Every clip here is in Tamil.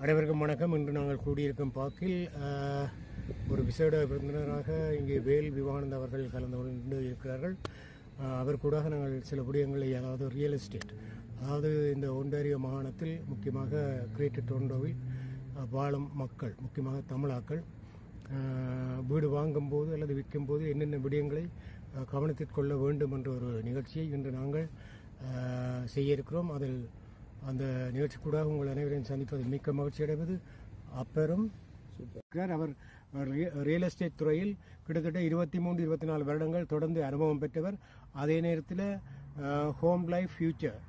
அனைவருக்கும் வணக்கம். இன்று நாங்கள் கூடியிருக்கும் பாக்கில் ஒரு விசேட விருந்தினராக இங்கே வேல் விவானந்த் அவர்கள் கலந்து கொண்டு இருக்கிறார்கள். அவர் கூட நாங்கள் சில விடயங்களை அதாவது ரியல் எஸ்டேட் அதாவது இந்த ஒன்டாரியோ மாகாணத்தில் முக்கியமாக கிரேட்டர் டொரண்டோவில் வாழும் மக்கள் முக்கியமாக தமிழாக்கள் வீடு வாங்கும்போது அல்லது விற்கும்போது என்னென்ன விடயங்களை கவனத்திற்கொள்ள கவனத்தில் கொள்ள வேண்டும் என்ற ஒரு நிகழ்ச்சியை இன்று நாங்கள் செய்ய இருக்கிறோம். அதில் அந்த நிகழ்ச்சி கூட உங்கள் அனைவரையும் சந்திப்பது மிக்க மகிழ்ச்சி அடைவது. அப்பெரும் அவர் ரியல் எஸ்டேட் துறையில் கிட்டத்தட்ட இருபத்தி மூன்று இருபத்தி நாலு வருடங்கள் தொடர்ந்து அனுபவம் பெற்றவர். அதே நேரத்தில் ஹோம் லைஃப் ஃபியூச்சர்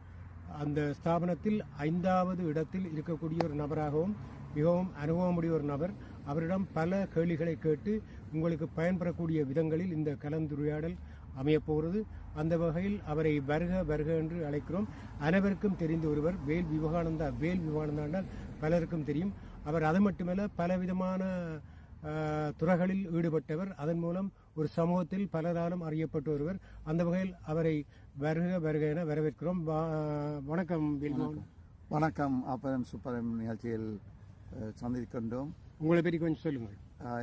அந்த ஸ்தாபனத்தில் ஐந்தாவது இடத்தில் இருக்கக்கூடிய ஒரு நபராகவும் மிகவும் அனுபவமுடைய ஒரு நபர். அவரிடம் பல கேள்விகளை கேட்டு உங்களுக்கு பயன்பெறக்கூடிய விதங்களில் இந்த கலந்துரையாடல் அமையப்போகிறது. அந்த வகையில் அவரை வருக வருக என்று அழைக்கிறோம். அனைவருக்கும் தெரிந்த ஒருவர் வேல் விவேகானந்தா வேல் விவகானந்தா என்றால் பலருக்கும் தெரியும். அவர் அது மட்டுமல்ல பலவிதமான துறைகளில் ஈடுபட்டவர். அதன் மூலம் ஒரு சமூகத்தில் பலராலும் அறியப்பட்ட ஒருவர். அந்த வகையில் அவரை வருக வருக என வரவேற்கிறோம். வணக்கம் வணக்கம். ஆப்பரம் சூப்பரம் நிகழ்ச்சியில் சந்தித்துக்கொண்டோம் சந்திக்கின்றோம். உங்களை பற்றி கொஞ்சம் சொல்லுங்கள்.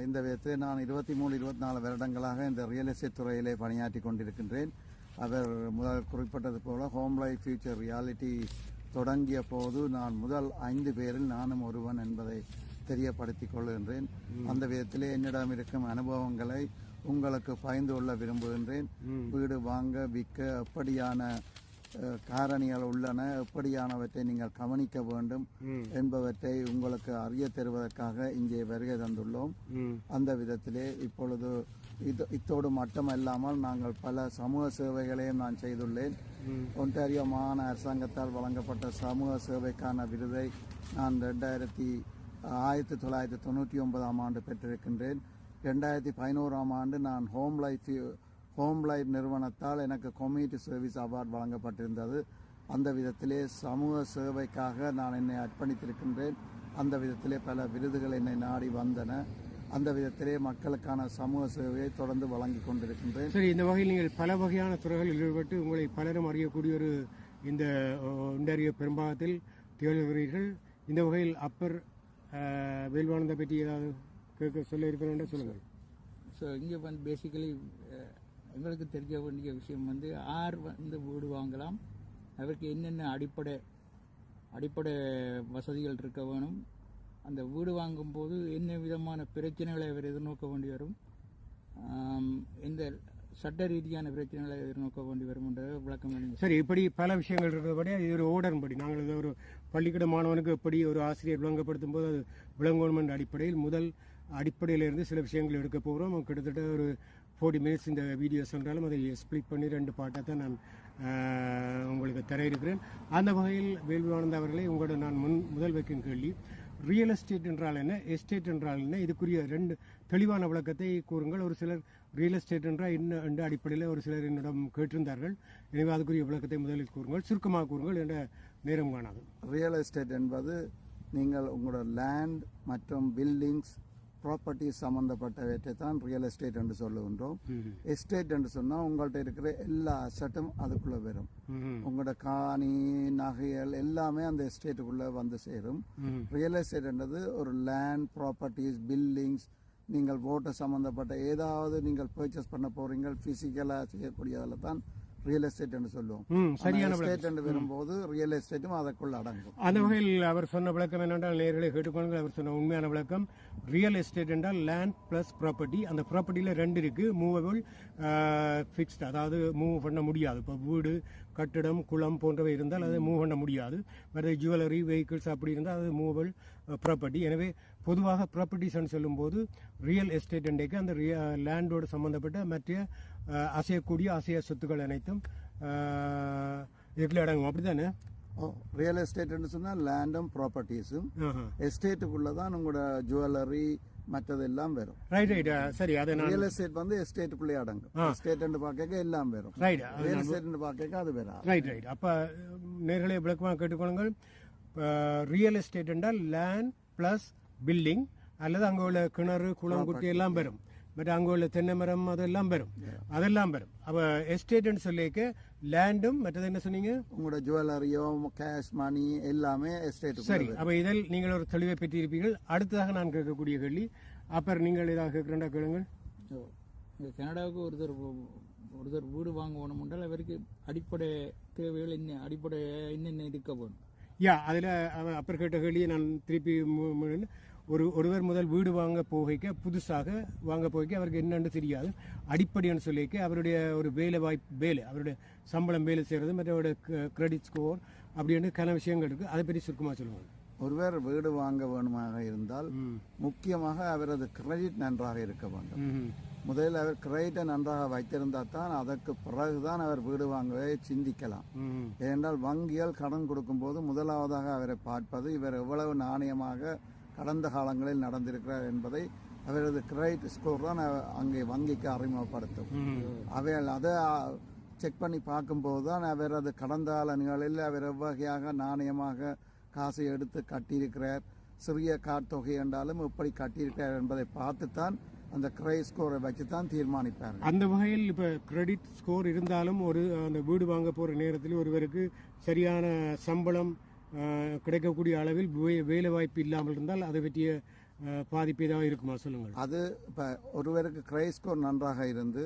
இந்த விதத்தில் நான் இருபத்தி மூணு இருபத்தி நாலு வருடங்களாக இந்த ரியல் எஸ்டேட் துறையிலே பணியாற்றி கொண்டிருக்கின்றேன். அவர் முதல் குறிப்பிட்டது போல ஹோம் லைஃப் ஃபியூச்சர் ரியாலிட்டி தொடங்கிய போது நான் முதல் ஐந்து பேரில் நானும் ஒருவன் என்பதை தெரியப்படுத்திக் கொள்கின்றேன். அந்த விதத்திலே என்னிடம் இருக்கும் அனுபவங்களை உங்களுக்கு பகிர்ந்து கொள்ள விரும்புகின்றேன். வீடு வாங்க விற்க எப்படியான அஹ், காரணிகள் உள்ளன. எப்படியானவற்றை நீங்கள் கவனிக்க வேண்டும். என்பவற்றை உங்களுக்கு அறிய தருவதற்காக இங்கே வருகை தந்துள்ளோம். அந்த விதத்திலே இப்பொழுது இது இத்தோடு மட்டுமல்லாமல் நாங்கள் பல சமூக சேவைகளையும் நான் செய்துள்ளேன். ஒன்டாரியோ மாகாண அரசாங்கத்தால் வழங்கப்பட்ட சமூக சேவைக்கான விருதை நான் ரெண்டாயிரத்தி ஆயிரத்தி தொள்ளாயிரத்தி தொண்ணூற்றி ஒன்பதாம் ஆண்டு பெற்றிருக்கின்றேன். ரெண்டாயிரத்தி பதினோராம் ஆண்டு நான் ஹோம் லைஃப் ஹோம் லைஃப் நிறுவனத்தால் எனக்கு கம்யூனிட்டி சர்வீஸ் அவார்டு வழங்கப்பட்டிருந்தது. அந்த விதத்திலே சமூக சேவைக்காக நான் என்னை அர்ப்பணித்திருக்கின்றேன். அந்த விதத்திலே பல விருதுகள் என்னை நாடி வந்தன. அந்த விதத்திலே மக்களுக்கான சமூக சேவையை தொடர்ந்து வழங்கி கொண்டிருக்கின்றேன். சரி இந்த வகையில் நீங்கள் பல வகையான துறைகளில் ஈடுபட்டு உங்களை பலரும் அறியக்கூடிய ஒரு இந்த ஒன்றாரிய பெரும்பாகத்தில் திகழ்கிறீர்கள். இந்த வகையில் அப்பர் வேல்வானந்தை பற்றி ஏதாவது கேட்க சொல்ல இருக்கிறோம் சொல்லுங்கள். ஸோ இங்கே வந்து பேசிக்கலி எங்களுக்கு தெரிய வேண்டிய விஷயம் வந்து ஆர் வந்து வீடு வாங்கலாம். அதற்கு என்னென்ன அடிப்படை அடிப்படை வசதிகள் இருக்க வேணும். அந்த வீடு வாங்கும்போது என்ன விதமான பிரச்சனைகளை அவர் எதிர்நோக்க வேண்டி வரும். இந்த சட்ட ரீதியான பிரச்சனைகளை எதிர்நோக்க வேண்டி வரும் என்ற விளக்கம் வேணும் சரி இப்படி பல விஷயங்கள் இருக்கிறபடி இது ஒரு ஓடன்படி படி. நாங்கள் இது ஒரு பள்ளிக்கூட மாணவனுக்கு எப்படி ஒரு ஆசிரியர் விளங்கப்படுத்தும் போது அது விளங்கணும் என்ற அடிப்படையில் முதல் அடிப்படையிலிருந்து சில விஷயங்கள் எடுக்க போகிறோம். கிட்டத்தட்ட ஒரு ஃபோர்ட்டி மினிட்ஸ் இந்த வீடியோஸ் என்றாலும் அதை ஸ்பிளிட் பண்ணி ரெண்டு பாட்டை தான் நான் உங்களுக்கு தர இருக்கிறேன் அந்த வகையில் வேல்வானந்த் அவர்களை உங்களோட நான் முன் முதல் வைக்கும் கேள்வி ரியல் எஸ்டேட் என்றால் என்ன எஸ்டேட் என்றால் என்ன? இதுக்குரிய ரெண்டு தெளிவான விளக்கத்தை கூறுங்கள். ஒரு சிலர் ரியல் எஸ்டேட் என்றால் என்ன என்ற அடிப்படையில் ஒரு சிலர் என்னிடம் கேட்டிருந்தார்கள். எனவே அதுக்குரிய விளக்கத்தை முதலில் கூறுங்கள். சுருக்கமாக கூறுங்கள் என்ற நேரம் காணாது. ரியல் எஸ்டேட் என்பது நீங்கள் உங்களோட லேண்ட் மற்றும் பில்டிங்ஸ் ப்ராப்பர்ட்டி சம்பந்தப்பட்டவற்றை தான் ரியல் எஸ்டேட் என்று சொல்லுகின்றோம் எஸ்டேட் என்று சொன்னால் உங்கள்கிட்ட இருக்கிற எல்லா அசட்டும் அதுக்குள்ளே வரும். உங்களோட காணி நகைகள் எல்லாமே அந்த எஸ்டேட்டுக்குள்ளே வந்து சேரும். ரியல் எஸ்டேட்ன்றது ஒரு லேண்ட் ப்ராப்பர்ட்டிஸ் பில்டிங்ஸ் நீங்கள் ஓட்ட சம்பந்தப்பட்ட ஏதாவது நீங்கள் பர்ச்சேஸ் பண்ண போறீங்க பிசிக்கலாக செய்யக்கூடியதில் தான் ரியல் எஸ்டேட் என்று சொல்லுவோம். சரியான எஸ்டேட் என்று வரும்போது ரியல் எஸ்டேட்டும் அதற்குள் அடங்கும். அந்த வகையில் அவர் சொன்ன விளக்கம் என்னென்றால் நேர்களை கேட்டுக்கொள்ளுங்கள். அவர் சொன்ன உண்மையான விளக்கம் ரியல் எஸ்டேட் என்றால் லேண்ட் பிளஸ் ப்ராப்பர்ட்டி அந்த ப்ராப்பர்ட்டியில் ரெண்டு இருக்கு. மூவபிள் ஃபிக்ஸ்ட் அதாவது மூவ் பண்ண முடியாது. இப்போ வீடு கட்டிடம் குளம் போன்றவை இருந்தால் அதை மூவ் பண்ண முடியாது. வேறு ஜுவல்லரி வெஹிக்கிள்ஸ் அப்படி இருந்தால் அது மூவபிள் ப்ராப்பர்ட்டி எனவே பொதுவாக ப்ராப்பர்ட்டிஸ்ன்னு சொல்லும்போது ரியல் எஸ்டேட் இன்றைக்கு அந்த லேண்டோடு சம்பந்தப்பட்ட மற்ற அசையக்கூடிய அசைய சொத்துக்கள் அனைத்தும் இதுக்குள்ள அடங்கும். அப்படிதானே ரியல் எஸ்டேட்னு சொன்னால் லேண்டும் ப்ராப்பர்ட்டிஸும். எஸ்டேட்டுக்குள்ள தான் உங்களோட ஜுவல்லரி மற்றதெல்லாம் வரும். ரைட் ரைட் சரி அதை ரியல் எஸ்டேட் வந்து எஸ்டேட்டுக்குள்ளே அடங்கும். எஸ்டேட் பார்க்க எல்லாம் வரும். ரைட் ரியல் எஸ்டேட் பார்க்க அது வேற ரைட் ரைட் அப்போ நேர்களை விளக்கமாக கேட்டுக்கொள்ளுங்கள். ரியல் எஸ்டேட் என்றால் லேண்ட் ப்ளஸ் பில்டிங் அல்லது அங்கே உள்ள கிணறு குளம் குட்டி எல்லாம் வரும். மற்ற அங்கே உள்ள தென்னை மரம் அதெல்லாம் வரும். அதெல்லாம் வரும். அப்போ எஸ்டேட்னு சொல்லிக்க லேண்டும் மற்றது என்ன சொன்னீங்க? உங்களோட ஜுவல்லரியோ கேஷ் மணி எல்லாமே எஸ்டேட் சரி. அப்போ இதில் நீங்கள் ஒரு தெளிவை பெற்றிருப்பீர்கள். அடுத்ததாக நான் கேட்கக்கூடிய கேள்வி. அப்புறம் நீங்கள் ஏதாவது கேட்குறேன்டா கேளுங்கள். கனடாவுக்கு ஒருத்தர் ஒருத்தர் வீடு வாங்கணும் என்றால் அவருக்கு அடிப்படை தேவைகள் என்ன அடிப்படை என்னென்ன இருக்க வேணும் யா அதில் அப்புறம் கேட்ட கேள்வியை நான் திருப்பி ஒரு ஒருவர் முதல் வீடு வாங்க போகைக்க புதுசாக வாங்க போகைக்க அவருக்கு என்னன்னு தெரியாது. அடிப்படைன்னு சொல்லிக்க அவருடைய ஒரு வேலை வாய்ப்பு வேலை அவருடைய சம்பளம் வேலை செய்கிறது மற்ற அவருடைய கிரெடிட் ஸ்கோர் அப்படின்னு கன விஷயங்கள் இருக்குது அதை பற்றி சுருக்கமாக சொல்லுவாங்க ஒருவர் வீடு வாங்க வேணுமாக இருந்தால் முக்கியமாக அவரது கிரெடிட் நன்றாக இருக்க வேண்டும். முதலில் அவர் கிரெடிட்டை நன்றாக வைத்திருந்தால் தான் அதற்கு பிறகுதான் அவர் வீடு வாங்கவே சிந்திக்கலாம். ஏனென்றால் வங்கிகள் கடன் கொடுக்கும்போது முதலாவதாக அவரை பார்ப்பது இவர் எவ்வளவு நாணயமாக கடந்த காலங்களில் நடந்திருக்கிறார் என்பதை அவரது கிரெடிட் ஸ்கோர் தான் அங்கே வங்கிக்கு அறிமுகப்படுத்தும். அவை அவைகள் அதை செக் பண்ணி பார்க்கும்போது தான் அவரது கடந்த காலங்களில் அவர் எவ்வகையாக நாணயமாக காசை எடுத்து கட்டியிருக்கிறார் சிறிய காட்டொகை என்றாலும் எப்படி கட்டியிருக்கிறார் என்பதை பார்த்துத்தான் அந்த கிரெடிட் ஸ்கோரை வச்சு தான் தீர்மானிப்பார் அந்த வகையில் இப்போ கிரெடிட் ஸ்கோர் இருந்தாலும் ஒரு அந்த வீடு வாங்க போகிற நேரத்தில் ஒருவருக்கு சரியான சம்பளம் கிடைக்கக்கூடிய அளவில் வேலை வாய்ப்பு இல்லாமல் இருந்தால் அதை பற்றிய பாதிப்பு ஏதாவது இருக்குமா? சொல்லுங்கள். அது இப்போ ஒருவருக்கு கிரெடிட் ஸ்கோர் நன்றாக இருந்து.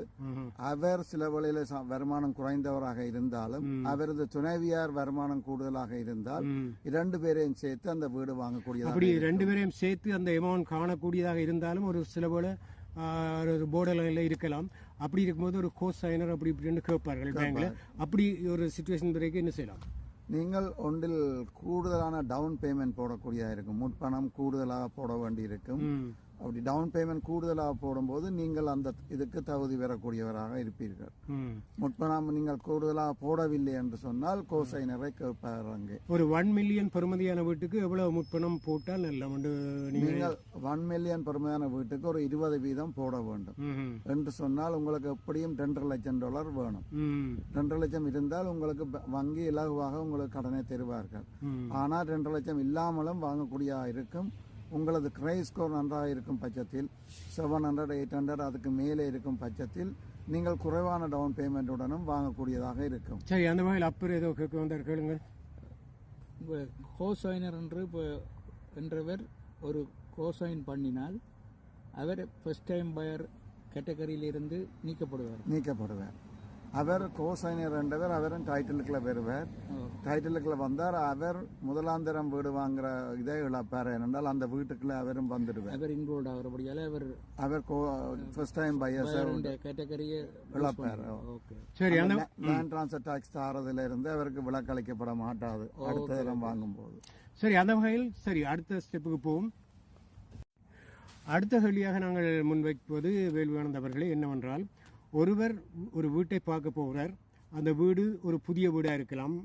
அவர் சில வழியில வருமானம் குறைந்தவராக இருந்தாலும் அவரது துணைவியார் வருமானம் கூடுதலாக இருந்தால். இரண்டு பேரையும் சேர்த்து அந்த வீடு வாங்கக்கூடியதாக அப்படி ரெண்டு பேரையும் சேர்த்து அந்த எமௌண்ட் காணக்கூடியதாக இருந்தாலும் ஒரு சில போல ஆஹ், ஒரு போர்டர்லைனில் இருக்கலாம். அப்படி இருக்கும்போது ஒரு கோர்ஸ் சைனர் அப்படி இப்படின்னு கேட்பார்கள் பேங்க்ல அப்படி ஒரு சுச்சுவேஷன் வரைக்கும் என்ன செய்யலாம்? நீங்கள் ஒன்றில் கூடுதலான டவுன் பேமெண்ட் போடக்கூடியதாக இருக்கும். முற்பணம் கூடுதலாக போட வேண்டியிருக்கும். இருக்கும் அப்படி டவுன் பேமெண்ட் கூடுதலாக போடும்போது நீங்கள் அந்த இதுக்கு தகுதி பெறக்கூடியவராக இருப்பீர்கள். முற்பணம் நீங்கள் கூடுதலாக போடவில்லை என்று சொன்னால் கோசைனரை கேட்பார் அங்கே ஒரு ஒன் மில்லியன் பெறுமதியான வீட்டுக்கு எவ்வளவு முற்பணம் போட்டால் நீங்கள் ஒன் மில்லியன் பெருமையான வீட்டுக்கு ஒரு இருபது வீதம் போட வேண்டும். என்று சொன்னால் உங்களுக்கு எப்படியும் ரெண்டரை லட்சம் டாலர் வேணும். ரெண்டரை லட்சம் இருந்தால் உங்களுக்கு வங்கி இலகுவாக உங்களுக்கு கடனை தருவார்கள். ஆனால் ரெண்டரை லட்சம் இல்லாமலும் வாங்கக்கூடிய இருக்கும் உங்களது கிரெடிட் ஸ்கோர் நன்றாக இருக்கும் பட்சத்தில் செவன் ஹண்ட்ரட் எயிட் ஹண்ட்ரட் அதுக்கு மேலே இருக்கும் பட்சத்தில் நீங்கள் குறைவான டவுன் பேமெண்ட்டுடனும் வாங்கக்கூடியதாக இருக்கும். சரி அந்த வகையில் அப்புறம் ஏதோ கேட்க வந்தார் கேளுங்க. கோசைனர் என்று இப்போ என்றவர் ஒரு கோசைன் பண்ணினால் அவர் ஃபர்ஸ்ட் டைம் பயர் கேட்டகரியிலிருந்து நீக்கப்படுவார். நீக்கப்படுவார். அவர் கோசைனர் என்றவர் அவரும் டைட்டிலுக்குள்ள வருவார். டைட்டிலுக்குள்ள வந்தார். அவர் முதலாந்தரம் வீடு வாங்குற இதை இழப்பார். ஏனென்றால் அந்த வீட்டுக்குள்ள அவரும் வந்துடுவார். அவர் இன்க்ளூட் ஆகிறபடியால் அவர் அவர் ஃபர்ஸ்ட் டைம் பையர்ஸ் கேட்டகரியை இழப்பார். ஓகே. சரி அந்த லேண்ட் டிரான்ஸ்ஃபர் டாக்ஸ் தாரதுல இருந்து அவருக்கு விலக்களிக்கப்பட மாட்டாது. அடுத்த இடம் வாங்கும்போது. சரி அந்த வகையில் சரி அடுத்த ஸ்டெப்புக்கு போவோம். அடுத்த கேள்வியாக நாங்கள் முன்வைப்பது வேல்வியானந்த் அவர்களே என்னவென்றால் ஒருவர் ஒரு வீட்டை பார்க்க போகிறார். அந்த வீடு ஒரு புதிய வீடாக இருக்கலாம்.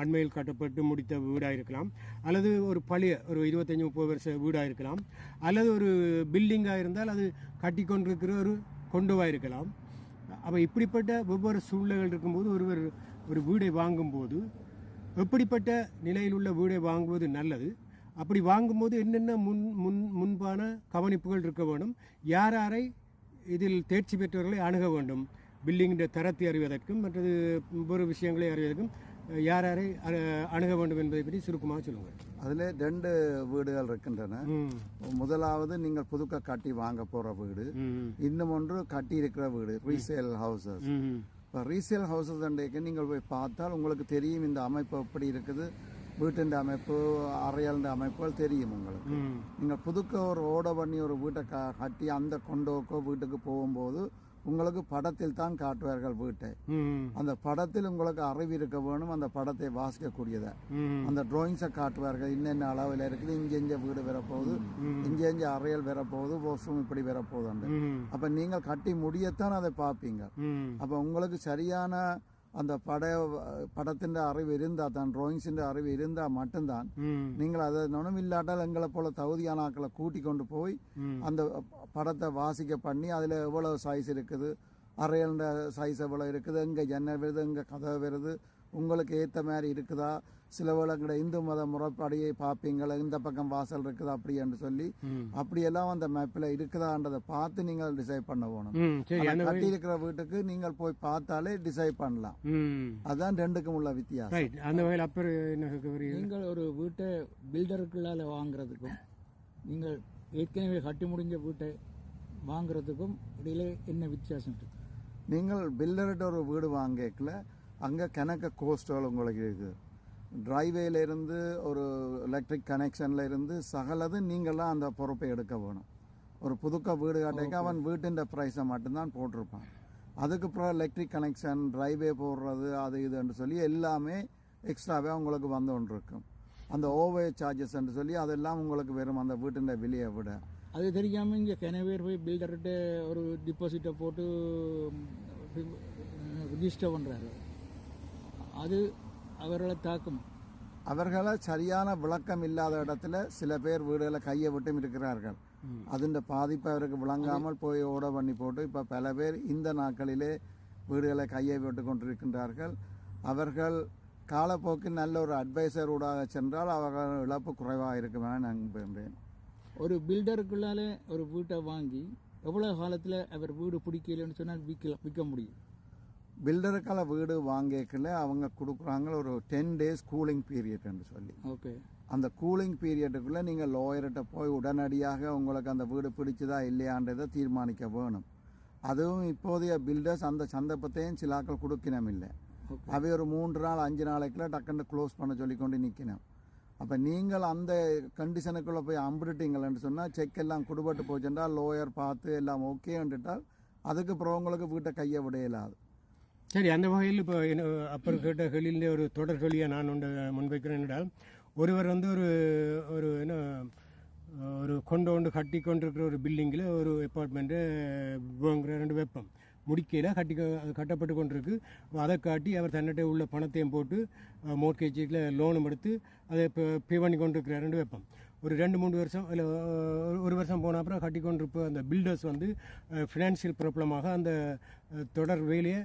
அண்மையில் கட்டப்பட்டு முடித்த வீடாக இருக்கலாம். அல்லது ஒரு பழைய ஒரு இருபத்தஞ்சி முப்பது வருஷ வீடாக இருக்கலாம். அல்லது ஒரு பில்டிங்காக இருந்தால் அது கட்டி கொண்டிருக்கிற ஒரு கொண்டுவாக இருக்கலாம். அப்போ இப்படிப்பட்ட வெவ்வேறு சூழ்நிலைகள் இருக்கும்போது ஒருவர் ஒரு வீடை வாங்கும்போது எப்படிப்பட்ட நிலையில் உள்ள வீடை வாங்குவது நல்லது? அப்படி வாங்கும்போது என்னென்ன முன் முன் முன்பான கவனிப்புகள் இருக்க வேண்டும்? யார் யாரை இதில் தேர்ச்சி பெற்றவர்களை அணுக வேண்டும். பில்டிங்கின் தரத்தை அறிவதற்கும் மற்றது வேறு விஷயங்களை அறிவதற்கும் யார் யாரை அணுக வேண்டும் என்பதை பற்றி சுருக்கமாக சொல்லுங்கள். அதில் ரெண்டு வீடுகள் இருக்கின்றன. முதலாவது நீங்கள் புதுக்க கட்டி வாங்க போற வீடு. இன்னும் ஒன்று கட்டி இருக்கிற வீடு ரீசேல் ஹவுசஸ் இப்போ ரீசேல் ஹவுசஸ் அன்றைக்கு நீங்கள் போய் பார்த்தால் உங்களுக்கு தெரியும் இந்த அமைப்பு எப்படி இருக்குது வீட்டின் அமைப்பு அறையாள அமைப்புகள் தெரியும் உங்களுக்கு. நீங்கள் புதுக்க ஒரு ஓட பண்ணி ஒரு வீட்டை க கட்டி அந்த கொண்டோக்கோ வீட்டுக்கு போகும்போது உங்களுக்கு படத்தில் தான் காட்டுவார்கள் வீட்டை. அந்த படத்தில் உங்களுக்கு அறிவு இருக்க வேணும் அந்த படத்தை வாசிக்கக்கூடியதை. அந்த டிராயிங்ஸை காட்டுவார்கள் இன்னென்ன அளவில் இருக்குது இங்கே இங்கே வீடு வரப்போகுது இங்கே இங்கே அறையல் வரப்போகுது வாஷ்ரூம் இப்படி வரப்போகுது. அப்போ நீங்கள் கட்டி முடியத்தான் அதை பார்ப்பீங்க. அப்போ உங்களுக்கு சரியான அந்த பட படத்தின் அறிவு இருந்தால் தான் டிராயிங்ஸின் அறிவு இருந்தால் மட்டும்தான் நீங்கள் அதை நுணம் இல்லாட்டால் எங்களை போல தகுதியான ஆட்களை கூட்டி கொண்டு போய் அந்த படத்தை வாசிக்க பண்ணி அதில் எவ்வளோ சைஸ் இருக்குது அறையல்ன்ற சைஸ் எவ்வளோ இருக்குது எங்கே ஜன்னல் வருது எங்கே கதவு வருது உங்களுக்கு ஏற்ற மாதிரி இருக்குதா சில வேளைங்கிற இந்து மத முறைப்படியை பார்ப்பீங்களா இந்த பக்கம் வாசல் இருக்குது அப்படி என்று சொல்லி. அப்படியெல்லாம் அந்த மேப்பில் இருக்குதான்றதை பார்த்து நீங்கள் டிசைட் பண்ண போகணும் கட்டி இருக்கிற வீட்டுக்கு நீங்கள் போய் பார்த்தாலே டிசைட் பண்ணலாம். ம். அதான் ரெண்டுக்கும் உள்ள வித்தியாசம். ரைட் அந்த வகையில் அப்புறம் நீங்கள் ஒரு வீட்டை பில்டருக்குள்ளால வாங்குறதுக்கும் நீங்கள் ஏற்கனவே கட்டி முடிஞ்ச வீட்டை வாங்குறதுக்கும் இடையில என்ன வித்தியாசம் இருக்கு? நீங்கள் பில்லர்கிட்ட ஒரு வீடு வாங்கல அங்கே கணக்க கோஸ்டுகள் உங்களுக்கு இருக்குது டிரைவேல இருந்து ஒரு எலக்ட்ரிக் கனெக்ஷன்ல இருந்து சகலது நீங்களாம் அந்த பொறுப்பை எடுக்க வேணும். ஒரு புதுக்க வீடு கட்டைக்கு அவன் வீட்டின் ப்ரைஸை மட்டும்தான் போட்டிருப்பான். அதுக்கப்புறம் எலக்ட்ரிக் கனெக்ஷன் டிரைவே போடுறது அது இதுன்னு சொல்லி எல்லாமே எக்ஸ்ட்ராவே உங்களுக்கு வந்து கொண்டு இருக்கும் அந்த ஓவே சார்ஜஸ் சொல்லி அதெல்லாம் உங்களுக்கு வெறும் அந்த வீட்டின் விலையை விட. அது தெரியாம இங்க கனவேர் போய் பில்டர்கிட்ட ஒரு டிபாசிட்டை போட்டு ரிஜிஸ்டர் பண்றாரு. அது அவர்களை தாக்கும். அவர்களை சரியான விளக்கம் இல்லாத இடத்துல சில பேர் வீடுகளை கையை விட்டும் இருக்கிறார்கள் அதிൻ്റെ பாதிப்பு அவருக்கு விளங்காமல் போய் ஓட பண்ணி போட்டு இப்போ பல பேர் இந்த நாட்களிலே வீடுகளை கையை விட்டு கொண்டிருக்கின்றார்கள். அவர்கள் காலப்போக்கில் நல்ல ஒரு அட்வைசர் ஊடாக சென்றால் அவர்கள் இழப்பு குறைவாக இருக்கும் என நான் நம்புகின்றேன். ஒரு பில்டருக்குள்ளால ஒரு வீட்டை வாங்கி எவ்வளவு காலத்துல அவர் வீடு பிடிக்கலன்னு சொன்னால் விற்கலாம் விற்க முடியும். பில்டருக்கால வீடு வாங்கிக்கல அவங்க கொடுக்குறாங்க ஒரு டென் டேஸ் கூலிங் பீரியட் என்று சொல்லி. ஓகே. அந்த கூலிங் பீரியடுக்குள்ளே நீங்கள் லாயர்கிட்ட போய் உடனடியாக உங்களுக்கு அந்த வீடு பிடிச்சதா இல்லையான்றதை தீர்மானிக்க வேணும். அதுவும் இப்போதைய பில்டர்ஸ் அந்த சந்தர்ப்பத்தையும் சிலாக்கள் கொடுக்கணும் இல்லை அவை ஒரு மூன்று நாள் அஞ்சு நாளைக்குள்ள டக்குன்னு க்ளோஸ் பண்ண சொல்லி கொண்டு நிற்கணும். அப்போ நீங்கள் அந்த கண்டிஷனுக்குள்ளே போய் அம்பிட்டுட்டீங்களேன்னு சொன்னால் செக் எல்லாம் குடுபட்டு போச்சுட்டா லோயர் பார்த்து எல்லாம் ஓகேன்ட்டுட்டால் அதுக்கு அப்புறம் உங்களுக்கு வீட்டை கையை விட இயலாது. சரி அந்த வகையில் இப்போ என்ன அப்புறம் கேட்ட கேள்வியில் ஒரு தொடர் கேள்வியை நான் ஒன்று முன்வைக்கிறேன் என்றால் ஒருவர் வந்து ஒரு ஒரு என்ன ஒரு கொண்டு கொண்டு கட்டி கொண்டிருக்கிற ஒரு பில்டிங்கில் ஒரு அப்பார்ட்மெண்ட்டுங்கிற ரெண்டு வெப்பம். முடிக்கையில் கட்டி கட்டப்பட்டு கொண்டிருக்கு. அதை காட்டி அவர் தன்னிட்ட உள்ள பணத்தையும் போட்டு மோட்கேஜில் லோனும் எடுத்து அதை இப்போ பே பண்ணி கொண்டிருக்கிறார் ரெண்டு வெப்பம். ஒரு ரெண்டு மூணு வருஷம் இல்லை ஒரு வருஷம் போன அப்புறம் கட்டி கொண்டிருப்ப அந்த பில்டர்ஸ் வந்து ஃபினான்ஷியல் ப்ராப்ளமாக அந்த தொடர் வேலையை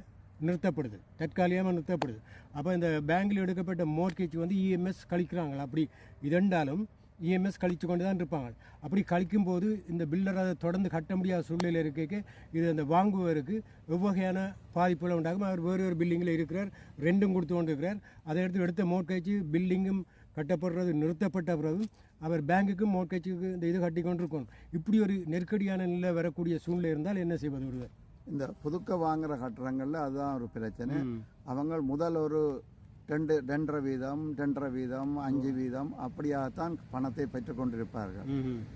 நிறுத்தப்படுது. தற்காலிகமாக நிறுத்தப்படுது. அப்போ இந்த பேங்கில் எடுக்கப்பட்ட மோர்கேஜ் வந்து இஎம்எஸ் கழிக்கிறாங்களா அப்படி இதெண்டாலும் இஎம்எஸ் கழித்து கொண்டு தான் இருப்பாங்க. அப்படி கழிக்கும் போது இந்த பில்லர் அதை தொடர்ந்து கட்ட முடியாத சூழ்நிலை இருக்க இது அந்த வாங்குவதற்கு எவ்வகையான பாதிப்புகள் உண்டாகும் அவர் வேறு ஒரு பில்டிங்கில் இருக்கிறார் ரெண்டும் கொடுத்து கொண்டு இருக்கிறார் அதை எடுத்து எடுத்த மோர்கேஜ் பில்டிங்கும் கட்டப்படுறது நிறுத்தப்பட்ட பிறகு அவர் பேங்குக்கும் மோர்கேஜுக்கு இந்த இது கட்டி கொண்டிருக்கணும் இப்படி ஒரு நெருக்கடியான நிலை வரக்கூடிய சூழ்நிலை இருந்தால் என்ன செய்வது ஒருவர்? இந்த புதுக்க வாங்குற கட்டுறங்கள்ல அதுதான் ஒரு பிரச்சனை. அவங்க முதல் ஒரு ரெண்டு ரெண்டரை வீதம் ரெண்டரை வீதம் அஞ்சு வீதம் அப்படியாகத்தான் பணத்தை பெற்றுக் கொண்டிருப்பார்கள்.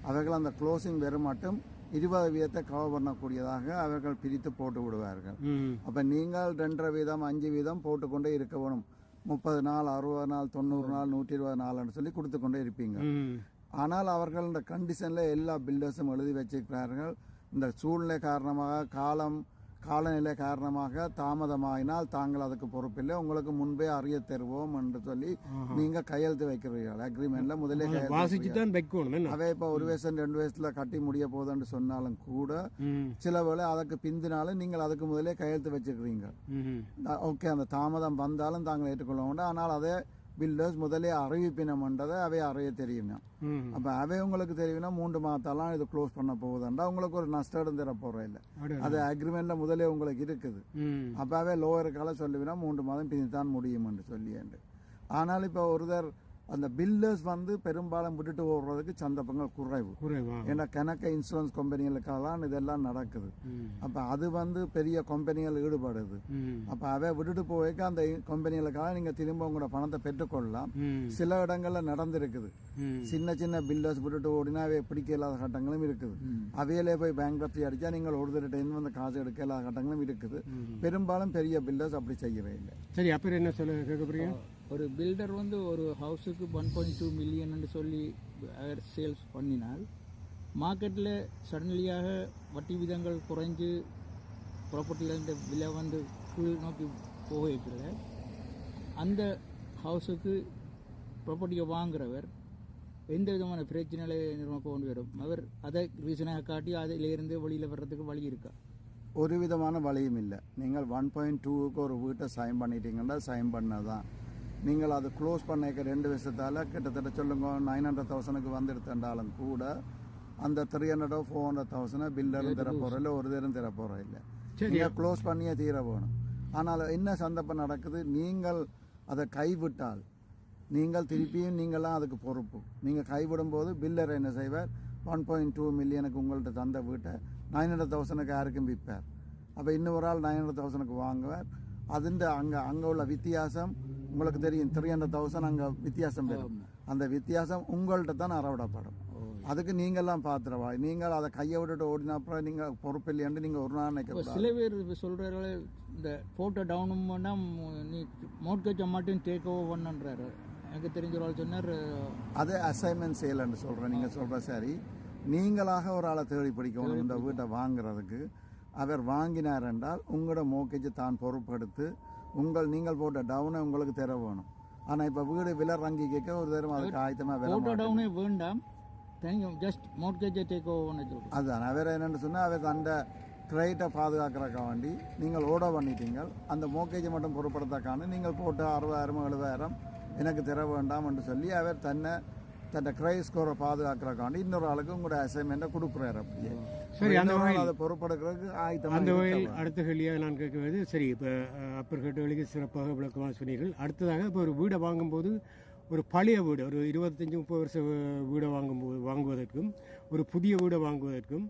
அவர்கள் அந்த க்ளோசிங் வெறும் மட்டும் இருபது வீதத்தை கவர் பண்ணக்கூடியதாக அவர்கள் பிரித்து போட்டு விடுவார்கள். அப்போ நீங்கள் ரெண்டரை வீதம் அஞ்சு வீதம் போட்டுக்கொண்டே இருக்க வேணும். முப்பது நாள் அறுபது நாள் தொண்ணூறு நாள் நூற்றி இருபது நாள்னு சொல்லி கொடுத்து கொண்டே இருப்பீங்க ஆனால் அவர்கள் இந்த கண்டிஷனில் எல்லா பில்டர்ஸும் எழுதி வச்சிருக்கிறார்கள். இந்த சூழ்நிலை காரணமாக காலம் காலநிலை காரணமாக தாமதமாகினால் தாங்கள் அதுக்கு பொறுப்பில்லை. உங்களுக்கு முன்பே அறிய தருவோம் என்று சொல்லி நீங்க கையெழுத்து வைக்கிறீர்கள். அக்ரிமெண்ட்ல முதலே வைக்கணும் அவை இப்போ ஒரு வயசு ரெண்டு வயசுல கட்டி முடிய போகுதுன்னு சொன்னாலும் கூட சில வேளை அதுக்கு பிந்தினாலும் நீங்கள் அதுக்கு முதலே கையெழுத்து வச்சிருக்கிறீங்க ஓகே அந்த தாமதம் வந்தாலும் தாங்கள் ஏற்றுக்கொள்ள வேண்டாம். ஆனால் அதை பில்டர்ஸ் முதலே அறிவிப்பினம்ன்றதை அவை அறிய தெரியும் அப்போ அவை உங்களுக்கு தெரியும்னா மூன்று மாதத்தெல்லாம் இது க்ளோஸ் பண்ண போகுதுண்டா உங்களுக்கு ஒரு நஷ்டம் தர போகிற இல்லை. அது அக்ரிமெண்ட்டில் முதலே உங்களுக்கு இருக்குது. அப்போவே லோயருக்கால சொல்லுவினா மூன்று மாதம் பின் தான் முடியும் என்று சொல்லியேண்டு. ஆனால் இப்போ ஒருத்தர் அந்த பில்லர்ஸ் வந்து பெரும்பாலும் விட்டுட்டு ஓடுறதுக்கு சந்தர்ப்பங்கள் குறைவு. குறைவா? ஏன்னா கணக்க இன்சூரன்ஸ் கம்பெனிகளுக்கெல்லாம் இதெல்லாம் நடக்குது. அப்போ அது வந்து பெரிய கம்பெனிகள் ஈடுபடுது. அப்போ அவை விட்டுட்டு போய்க்க அந்த கம்பெனிகளுக்காக நீங்கள் திரும்ப உங்களோட பணத்தை பெற்றுக்கொள்ளலாம். சில இடங்கள்ல நடந்திருக்குது. சின்ன சின்ன பில்டர்ஸ் விட்டுட்டு ஓடினா அவை பிடிக்க இல்லாத கட்டங்களும் இருக்குது. அவையிலே போய் பேங்க் அடிச்சா நீங்கள் ஒருத்தர்கிட்ட இருந்து அந்த காசு எடுக்க இல்லாத கட்டங்களும் இருக்குது. பெரும்பாலும் பெரிய பில்டர்ஸ் அப்படி செய்யவே இல்லை. சரி அப்புறம் என்ன சொல்ல கேட்க ஒரு பில்டர் வந்து ஒரு ஹவுஸுக்கு ஒன் பாயிண்ட் டூ மில்லியன் சொல்லி சேல்ஸ் பண்ணினால் மார்க்கெட்டில் சடன்லியாக வட்டி விதங்கள் குறைஞ்சு ப்ராப்பர்ட்டியிலேருந்து விலை வந்து கீழ் நோக்கி போக வைக்கல அந்த ஹவுஸுக்கு ப்ராப்பர்ட்டியை வாங்குறவர் எந்த விதமான பிரச்சனைகளை நமக்கு கொண்டு வரும்? அவர் அதை ரீசனாக காட்டி அதிலிருந்து வெளியில் வர்றதுக்கு வழி இருக்கா? ஒரு விதமான வழியும் இல்லை. நீங்கள் ஒன் பாயிண்ட் டூவுக்கு ஒரு வீட்டை சைன் பண்ணிட்டீங்கன்னா சைன் பண்ணதான் நீங்கள் அது க்ளோஸ் பண்ணிக்க ரெண்டு வருஷத்தால் கிட்டத்தட்ட சொல்லுங்க நைன் ஹண்ட்ரட் தௌசண்ட்க்கு வந்து எடுத்தாலும் கூட அந்த த்ரீ ஹண்ட்ரடோ ஃபோர் ஹண்ட்ரட் தௌசண்ட் பில்லரும் தர போகிற இல்லை ஒரு தரம் தர போகிற இல்லை. நீங்கள் க்ளோஸ் பண்ணியே தீர வேணும். ஆனால் என்ன சந்தர்ப்பம் நடக்குது? நீங்கள் அதை கைவிட்டால் நீங்கள் திருப்பியும் நீங்களாம் அதுக்கு பொறுப்பு. நீங்கள் கைவிடும் போது பில்லர் என்ன செய்வார்? ஒன் பாயிண்ட் டூ மில்லியனுக்கு உங்கள்கிட்ட தந்த வீட்டை நைன் ஹண்ட்ரட் தௌசண்ட்க்கு யாருக்கும் விற்பார். அப்போ இன்னொரு ஆள் நைன் ஹண்ட்ரட் தௌசண்ட்க்கு வாங்குவார். அதுண்ட அங்கே அங்கே உள்ள வித்தியாசம் உங்களுக்கு தெரியும். த்ரீ ஹண்ட்ரட் தௌசண்ட் அங்கே வித்தியாசம் வரும் அந்த வித்தியாசம் உங்கள்கிட்ட தான் அறவிடப்படும் அதுக்கு நீங்கள்லாம் பாத்திரவா? நீங்கள் அதை கையை விட்டுட்டு ஓடின அப்புறம் நீங்கள் பொறுப்பு இல்லையாண்டு நீங்கள் ஒரு நாள் நினைக்க சில பேர் சொல்கிறார்கள் இந்த போட்டோ டவுனும் பண்ணால் நீ மோட்கேஜை மட்டும் டேக் ஓவர் பண்ணுன்றாரு எனக்கு தெரிஞ்ச ஒரு ஆள் சொன்னார். அது அசைன்மெண்ட் செய்யலைன்னு சொல்கிறேன் நீங்கள் சொல்கிற சரி. நீங்களாக ஒரு ஆளை தேடி பிடிக்கணும் இந்த வீட்டை வாங்குறதுக்கு. அவர் வாங்கினார் என்றால் உங்களோட மோக்கேஜை தான் பொறுப்பெடுத்து உங்கள் நீங்கள் போட்ட டவுனை உங்களுக்கு தர வேணும். ஆனால் இப்போ வீடு விலை ரங்கி கேட்க ஒரு தரம் அதுக்கு ஆயத்தமாக. டவுனே வேண்டாம். ஜஸ்ட் மோட்கேஜை டேக் ஓவர் பண்ண சொல்கிறேன் அதுதான். அவர் என்னென்னு சொன்னால் அவர் அந்த கிரெடிட்டை பாதுகாக்கிறக்கா வேண்டி நீங்கள் ஓட பண்ணிட்டீங்க. அந்த மோக்கேஜை மட்டும் பொருட்படுத்தக்கான நீங்கள் போட்ட அறுபதாயிரம் எழுபதாயிரம் எனக்கு தர வேண்டாம் என்று சொல்லி அவர் தன்னை தன்னை கிரை ஸ்கோரை பாதுகாக்கிறக்காண்டி இன்னொரு ஆளுக்கு உங்களோட அசைன்மெண்ட்டை கொடுக்குறாரு அப்படியே. சரி, அந்த வகையில் அதை பொறுப்படுக்கிறதுக்கு ஆயத்தமாக அந்த வகையில் அடுத்த கேள்வியாக நான் கேட்குவது சரி இப்போ அப்பர் கேட்டவர்களுக்கு சிறப்பாக விளக்கமாக சொன்னீர்கள். அடுத்ததாக இப்போ ஒரு வீடை வாங்கும்போது ஒரு பழைய வீடு ஒரு இருபத்தஞ்சி முப்பது வருஷ வீ- வீடை வாங்கும்போது வாங்குவதற்கும் ஒரு புதிய வீடை வாங்குவதற்கும்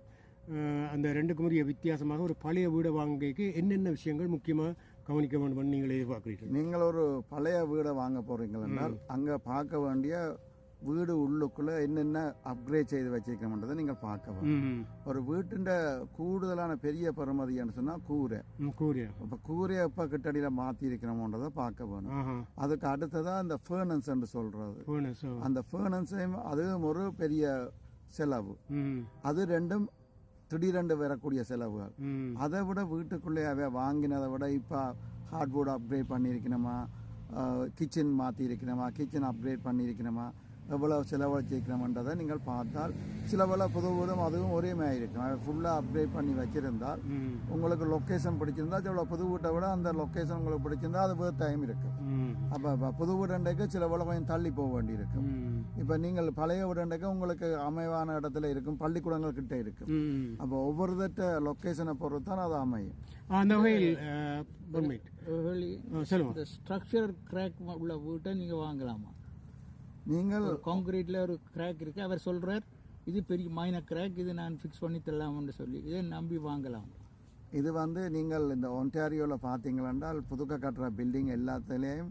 அந்த ரெண்டுக்கும் உரிய வித்தியாசமாக ஒரு பழைய வீடை வாங்கிக்கு என்னென்ன விஷயங்கள் முக்கியமாக கவனிக்க வேண்டும் நீங்கள் எதிர்பார்க்குறீர்கள்? நீங்கள் ஒரு பழைய வீடை வாங்க போறீங்களென்றால் அங்கே பார்க்க வேண்டிய வீடு உள்ளுக்குள்ளே என்னென்ன அப்கிரேட் செய்து வச்சிருக்கோம்ன்றதை நீங்கள் பார்க்க வேணும் ம் ஒரு வீட்டுண்ட கூடுதலான பெரிய பெறுமதின்னு சொன்னால் கூரை. கூறியா இப்போ கூரையை எப்போ கிட்டடியில் மாற்றி இருக்கிறோமன்றதை பார்க்க வேணும். அதுக்கு அடுத்ததாக இந்த ஃபேர்னன்ஸ் என்று சொல்கிறது ஃபோனஸோ அந்த ஃபேர்னன்ஸையும் அதுவும் ஒரு பெரிய செலவு. அது ரெண்டும் திடீரென்று வரக்கூடிய செலவுகள். அதை விட வீட்டுக்குள்ளேயே வாங்கினதை விட இப்போ ஹார்ட்வுட் அப்கிரேட் பண்ணியிருக்கணுமா? கிச்சன் மாற்றிருக்கணுமா கிச்சன் அப்கிரேட் பண்ணியிருக்கணுமா? எவ்வளோ செலவழிச்சிருக்கணுமன்றதை நீங்கள் பார்த்தால் சில வேளை புது வீடும் அதுவும் ஒரே மாதிரி இருக்கும். அதை ஃபுல்லாக அப்கிரேட் பண்ணி வச்சிருந்தால் உங்களுக்கு லொக்கேஷன் பிடிச்சிருந்தா சில புது வீட்டை விட அந்த லொக்கேஷன் உங்களுக்கு பிடிச்சிருந்தா அது வேறு டைம் இருக்கும். அப்போ புது வீடுண்டைக்கு சில கொஞ்சம் தள்ளி போக வேண்டியிருக்கும். இப்போ நீங்கள் பழைய வீடுண்டைக்கு உங்களுக்கு அமைவான இடத்துல இருக்கும் பள்ளிக்கூடங்கள் கிட்ட இருக்கும். அப்போ ஒவ்வொருத்தட்ட லொக்கேஷனை பொறுத்து தான் அது அமையும். அந்த வகையில் ஒன் மினிட் சொல்லுங்க. இந்த ஸ்ட்ரக்சர் கிராக் உள்ள வீட்டை நீங்கள் வாங்கலாமா? நீங்கள் காங்கிரீட்டில் ஒரு கிராக் இருக்கு அவர் சொல்றார் இது பெரிய மைனர் கிராக் இது நான் ஃபிக்ஸ் பண்ணி தரலாம்னு சொல்லி. இதை நம்பி வாங்கலாம். இது வந்து நீங்கள் இந்த ஒன்டாரியோவில் பார்த்தீங்களென்றால் புதுக்க கட்டுற பில்டிங் எல்லாத்துலேயும்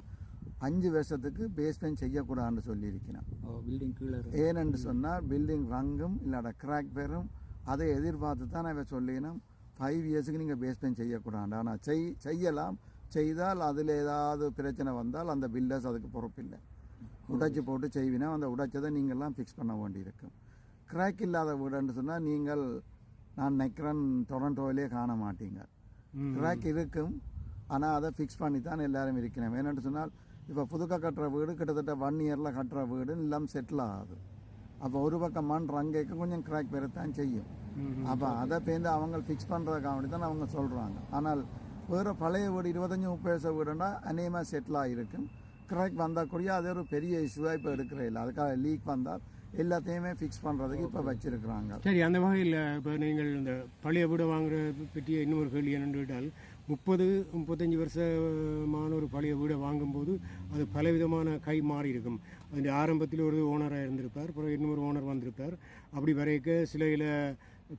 அஞ்சு வருஷத்துக்கு பேஸ்மெண்ட் செய்யக்கூடாதுன்னு சொல்லியிருக்கிறேன் பில்டிங் கீழே. ஏனென்று சொன்னால் பில்டிங் ரங்கும் இல்லாட கிராக் பெறும். அதை எதிர்பார்த்து தான் இவ சொல்லிக்கணும் ஃபைவ் இயர்ஸுக்கு நீங்கள் பேஸ்மெண்ட் செய்யக்கூடாது. ஆனால் செய் செய்யலாம். செய்தால் அதில் ஏதாவது பிரச்சனை வந்தால் அந்த பில்டர்ஸ் அதுக்கு பொறுப்பில்லை. உடைச்சி போட்டு செய்வினா அந்த உடைச்சதை நீங்கள்லாம் ஃபிக்ஸ் பண்ண வேண்டியிருக்கும். கிராக் இல்லாத வீடுன்னு சொன்னால் நீங்கள் நான் நினைக்கிறேன் டொரண்டோவிலே காண மாட்டீங்க. கிராக் இருக்கும் ஆனால் அதை ஃபிக்ஸ் பண்ணி தான் எல்லாரும் இருக்கணும் ஏன்னு சொன்னால் இப்போ புதுக்க கட்டுற வீடு கிட்டத்தட்ட ஒன் இயரில் கட்டுற வீடு எல்லாம் செட்டில் ஆகுது. அப்போ ஒரு பக்கம் மண் ரங்கைக்கு கொஞ்சம் கிராக் பெறத்தான் செய்யும். அப்போ அதை பேருந்து அவங்க ஃபிக்ஸ் பண்ணுறதுக்காக தான் அவங்க சொல்கிறாங்க ஆனால் வேறு பழைய வீடு இருபத்தஞ்சி முப்பது வருஷம் வீடுன்னா அநேகமாக செட்டில் ஆகிருக்கும் கிராக் வந்தால் கூடிய அது ஒரு பெரிய இஷ்யூவாக இப்போ எடுக்கிற இல்லை. அதுக்காக லீக் வந்தால் எல்லாத்தையுமே ஃபிக்ஸ் பண்ணுறதுக்கு இப்போ வச்சிருக்கிறாங்க. சரி அந்த வகையில் இப்போ நீங்கள் இந்த பழைய வீடு வாங்குற பற்றிய இன்னொரு கேள்வி என்னென்னு கேட்டால் முப்பது முப்பத்தஞ்சு வருஷமான ஒரு பழைய வீடை வாங்கும்போது அது பலவிதமான கை மாறி இருக்கும். அது ஆரம்பத்தில் ஒரு ஓனராக இருந்திருப்பார் அப்புறம் இன்னொரு ஓனர் வந்திருப்பார். அப்படி வரைக்க சில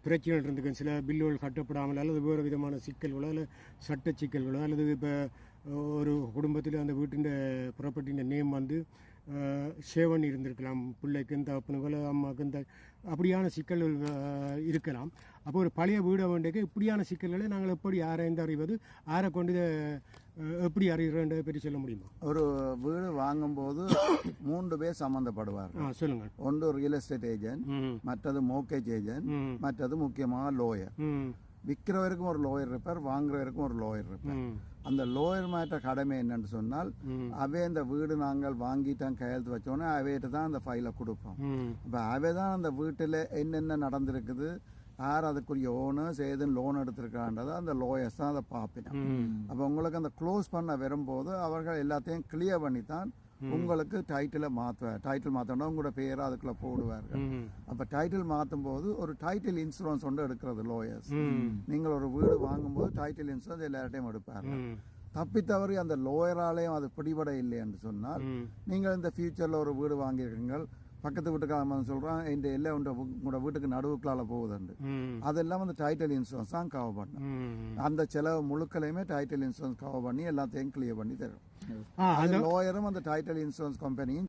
பிரச்சனைகள் இருந்திருக்கும். சில பில்லுகள் கட்டப்படாமல் அல்லது வேறு விதமான சிக்கல்களோ அல்லது சட்ட சிக்கல்களோ அல்லது இப்போ ஒரு குடும்பத்தில் அந்த வீட்டின் ப்ராப்பர்ட்டியின் நேம் வந்து ஷேவன் இருந்திருக்கலாம். பிள்ளைக்கும் தகப்பனுக்கும் அம்மாக்கும் த அப்படியான சிக்கல்கள் இருக்கலாம். அப்போ ஒரு பழைய வீடை வேண்டிய இப்படியான சிக்கல்களை நாங்கள் எப்படி ஆராய்ந்து அறிவது ஆரை கொண்டு இதை எப்படி அறிகிறோன்றதை பற்றி சொல்ல முடியுமா? ஒரு வீடு வாங்கும்போது மூன்று பேர் சம்மந்தப்படுவார்கள். ஆ சொல்லுங்கள். ஒன்று ரியல் எஸ்டேட் ஏஜென்ட் மற்றது மோக்கேஜ் ஏஜென்ட் மற்றது முக்கியமாக லோயர் விற்கிறவருக்கும் ஒரு லோயர் இருப்பார் வாங்குறவருக்கும் ஒரு லோயர் இருப்பார். அந்த லோயர் மேட்ட கடமை என்னன்னு சொன்னால் அவே இந்த வீடு நாங்கள் வாங்கிட்டோம் கையெழுத்து வச்சோன்னே அவைகிட்ட தான் அந்த ஃபைலை கொடுப்போம். இப்போ அவை தான் அந்த வீட்டில் என்னென்ன நடந்திருக்குது யார் அதுக்குரிய ஓனர்ஸ் ஏதும் லோன் எடுத்திருக்கான்றதை அந்த லோயர்ஸ் தான் அதை பார்ப்பினோம். அப்போ உங்களுக்கு அந்த க்ளோஸ் பண்ண வரும்போது அவர்கள் எல்லாத்தையும் கிளியர் பண்ணி தான் உங்களுக்கு டைட்டிலை மாற்றுவார் டைட்டில் மாற்றணும் உங்களோட பேரை அதுக்குள்ளே போடுவார்கள் அப்போ டைட்டில் மாற்றும் போது ஒரு டைட்டில் இன்சூரன்ஸ் ஒன்று எடுக்கிறது லோயர்ஸ் நீங்கள் ஒரு வீடு வாங்கும்போது டைட்டில் இன்சூரன்ஸ் எல்லார்ட்டையும் எடுப்பார்கள் ம். தப்பித்தவறி அந்த லோயராலையும் அது பிடிபட இல்லை என்று சொன்னால் நீங்கள் இந்த ஃபியூச்சரில் ஒரு வீடு வாங்கியிருக்கீங்கள் பக்கத்து வீட்டுக்காரன் சொல்கிறான் இந்த எல்லாம் உண்ட உங்களோட வீட்டுக்கு நடுவுக்குள்ளால போகுதுண்டு. அதெல்லாம் வந்து டைட்டில் இன்சூரன்ஸ் தான் கவர் பண்ணும் அந்த செலவு முழுக்களையுமே டைட்டில் இன்சூரன்ஸ் கவர் பண்ணி எல்லாத்தையும் கிளியர் பண்ணி தரும். ஆ அது லோயரும் அந்த டைட்டில் இன்சூரன்ஸ் கம்பெனியும்